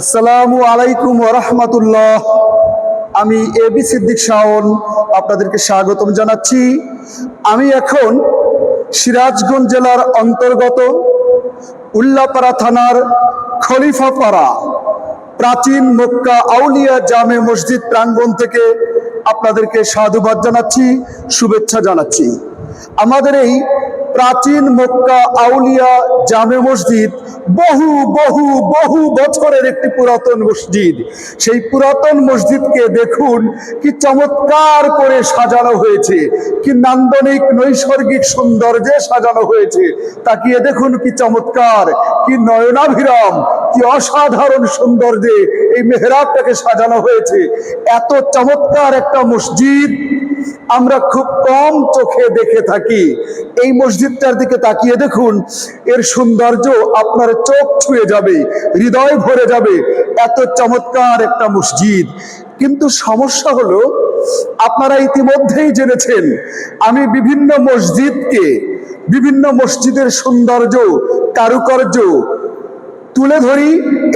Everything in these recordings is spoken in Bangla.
আসসালামু আলাইকুম ওরহমতুল্লাহ আমি এ বি সিদ্দিক শাওন, আপনাদেরকে স্বাগতম জানাচ্ছি। আমি এখন সিরাজগঞ্জ জেলার অন্তর্গত উল্লাপাড়া থানার খলিফাপাড়া, প্রাচীন মক্কা আউলিয়া জামে মসজিদ প্রাঙ্গণ থেকে আপনাদেরকে সাধুবাদ জানাচ্ছি, শুভেচ্ছা জানাচ্ছি। আমাদের এই প্রাচীন মক্কা আউলিয়া জামে মসজিদ বহু বহু বহু বছরের একটি পুরাতন মসজিদ। সেই পুরাতন মসজিদকে দেখুন, কি চমৎকার করে সাজানো হয়েছে, কি নান্দনিক নৈসর্গিক সৌন্দর্যে সাজানো হয়েছে। তাকিয়ে দেখুন কি চমৎকার, কি নয়নাভিরাম, কি অসাধারণ সৌন্দর্যে এই মেহরাবটাকে সাজানো হয়েছে। এত চমৎকার একটা মসজিদ আমরা খুব কম চোখে দেখে থাকি। এই মসজিদটার দিকে তাকিয়ে দেখুন, এর সৌন্দর্য আপনার চোখ ছুঁয়ে যাবে, হৃদয় ভরে যাবে। এত চমৎকার একটা মসজিদ। কিন্তু সমস্যা হলো, আপনারা ইতিমধ্যেই জেনেছেন, আমি বিভিন্ন মসজিদকে, বিভিন্ন মসজিদের সৌন্দর্য, কারুকার্য তুলে ধরি,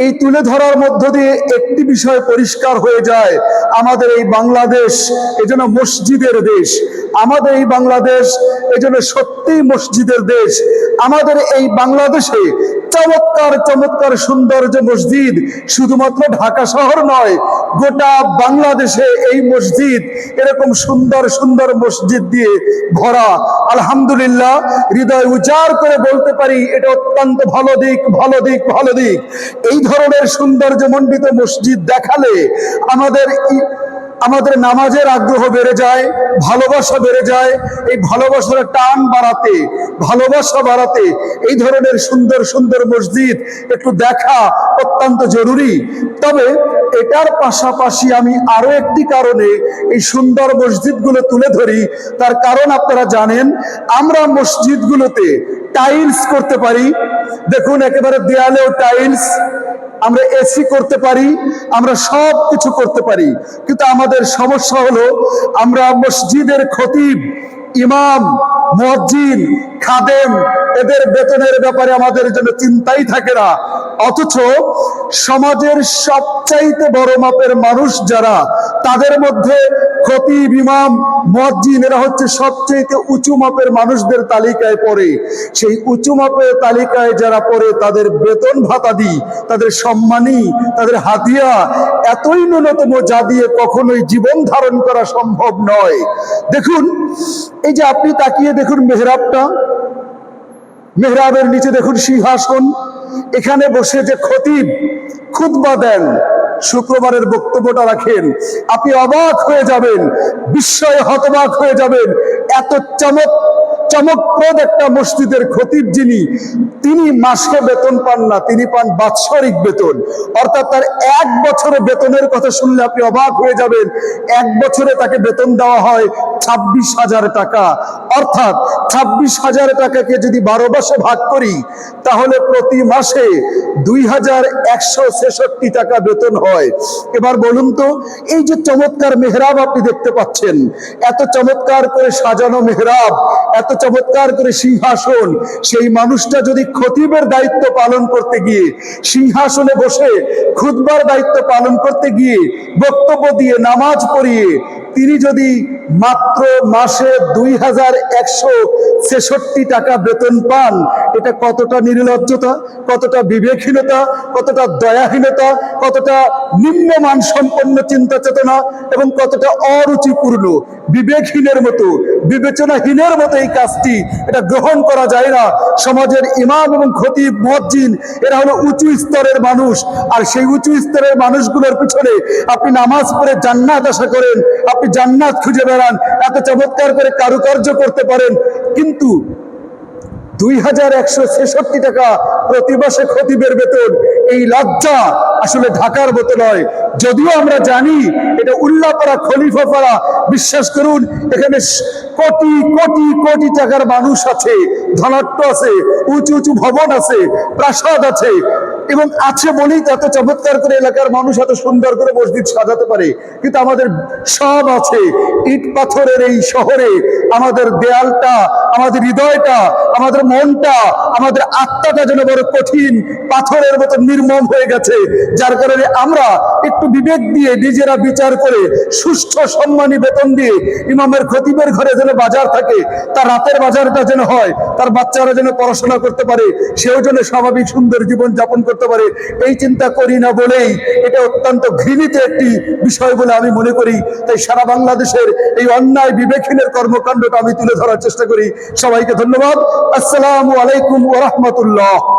এই তুলে ধরার মধ্য দিয়ে একটি বিষয় পরিষ্কার হয়ে যায়। আমাদের এই বাংলাদেশ এজন্য মসজিদের দেশ। আমাদের এই বাংলাদেশ এজন্য সত্যিই মসজিদের দেশ। আমাদের এই বাংলাদেশে চমৎকার চমৎকার সৌন্দর্য মসজিদ শুধুমাত্র ঢাকা শহর নয় গোটা বাংলাদেশে এই মসজিদ এরকম সুন্দর সুন্দর মসজিদ দিয়ে ভরা। আলহামদুলিল্লাহ, হৃদয় উজাড় করে বলতে পারি, এটা অত্যন্ত ভালো দিক ভালো দিক ভালো দিক। এই ধরনের সৌন্দর্য মণ্ডিত মসজিদ দেখালে আমাদের আমাদের নামাজের আগ্রহ বেড়ে যায়, ভালোবাসা বেড়ে যায়। এই ভালোবাসার টান বাড়াতে, ভালোবাসা বাড়াতে এই ধরনের সুন্দর সুন্দর মসজিদ একটু দেখা অত্যন্ত জরুরি। তবে এটার পাশাপাশি আমি আরও একটি কারণে এই সুন্দর মসজিদগুলো তুলে ধরি। তার কারণ আপনারা জানেন, আমরা মসজিদগুলোতে টাইলস করতে পারি। দেখুন, একেবারে দেয়ালেও টাইলস আমরা এসি করতে পারি, আমরা সব কিছু করতে পারি। কিন্তু আমাদের সমস্যা হলো, আমরা মসজিদের খতিব ইমাম, মসজিদ, খাদেম, এদের বেতনের ব্যাপারে আমাদের জন্য চিন্তাই থাকে না। অথচ সমাজের সবচাইতে বড় মাপের মানুষ যারা, তাদের মধ্যে খতিব ইমাম মসজিদ, এরা হচ্ছে সবচাইতে উঁচু মাপের মানুষদের তালিকায় পড়ে। সেই উঁচু মাপের তালিকায় যারা পড়ে, তাদের বেতন ভাতা দিই তাদের সম্মানী, তাদের হাতিয়া, এতই ন্যূনতম যা দিয়ে কখনোই জীবন ধারণ করা সম্ভব নয়। দেখুন, এই যে আপনি তাকিয়ে দেখুন মেহরাবটা, মেহরাবের নিচে দেখুন সিংহাসন, এখানে বসে যে খতিব খুতবা দেন। শুক্রবারের বক্তব্যটা রাখেন। আপনি অবাক হয়ে যাবেন বিস্ময়ে হতবাক হয়ে যাবেন। এত চমক চমকপ্রদ একটা মসজিদের খতিব যিনি, তিনি মাসে বেতন পান না, তিনি পান বাৎসরিক বেতন। অর্থাৎ তার এক বছরে বেতনের কথা শুনলে আপনি অবাক হয়ে যাবেন। এক বছরে তাকে বেতন দেওয়া হয় ছাব্বিশ হাজার টাকা। অর্থাৎ ছাব্বিশ হাজার টাকাকে যদি বারো মাসে ভাগ করি, তাহলে প্রতি মাসে দুই হাজার একশো ছেষট্টি টাকা বেতন হয়। এবার বলুন তো, এই যে চমৎকার মেহরাব আপনি দেখতে পাচ্ছেন, এত চমৎকার করে সাজানো মেহরাব, এত চমৎকার করে সিংহাসন, সেই মানুষটা যদি খতিবের দায়িত্ব পালন করতে গিয়ে, সিংহাসনে বসে খুদবার দায়িত্ব পালন করতে গিয়ে বক্তব্য দিয়ে নামাজ পড়িয়ে তিনি যদি মাত্র মাসে দুই হাজার একশো ছেষট্টি টাকা বেতন পান, এটা কতটা নির্লজ্জতা, কতটা বিবেকহীনতা, কতটা দয়াহীনতা, কতটা নিম্নমান সম্পন্ন চিন্তা চেতনা এবং কতটা অরুচিপূর্ণ, বিবেকহীনের মতো, বিবেচনাহীনের মতো এই কাজটি এটা গ্রহণ করা যায় না। সমাজের ইমাম এবং খতিব মজ্জিন এরা হলো উঁচু স্তরের মানুষ। আর সেই উঁচু স্তরের মানুষগুলোর পিছনে আপনি নামাজ পড়ে জান্নাত আশা করেন, আপনি জান্নাত খুঁজে বেড়ান, এত চমৎকার করে কারুকার্য করতে পারেন, কিন্তু দুই হাজার একশো ছেষট্টি টাকা প্রতি মাসে খতিবের বেতন, এই লজ্জা আসলে ঢাকার মতো নয়। যদিও আমরা জানি এটা উল্লাপাড়া খলিফাপাড়া, বিশ্বাস করুন, এখানে কোটি কোটি কোটি টাকার মানুষ আছে ধনাট্য আছে, উঁচু উঁচু ভবন আছে, প্রাসাদ আছে। এবং আছে বলেই এত চমৎকার করে এলাকার মানুষ এত সুন্দর করে মসজিদ সাজাতে পারে। কিন্তু আমাদের সব আছে। ইট পাথরের এই শহরে আমাদের দেয়ালটা, আমাদের হৃদয়টা, আমাদের মনটা, আমাদের আত্মাটা যেন বড় কঠিন, পাথরের মতো নির্মম হয়ে গেছে। যার কারণে আমরা একটু বিবেক দিয়ে নিজেরা বিচার করে সুষ্ঠু সম্মানী বেতন দিয়ে ইমামের খতিবের ঘরে যেন বাজার থাকে, তার রাতের বাজারটা যেন হয়, তার বাচ্চারা যেন পড়াশোনা করতে পারে, সেও যেন স্বাভাবিক সুন্দর জীবন যাপন করতে পারে, এই চিন্তা করি না বলেই এটা অত্যন্ত ঘৃণিত একটি বিষয় বলে আমি মনে করি। তাই সারা বাংলাদেশের এই অন্যায় বিবেকহীনের কর্মকাণ্ডটা আমি তুলে ধরার চেষ্টা করি। সবাইকে ধন্যবাদ। আসসালামু আলাইকুম ওরহমতুল্লাহ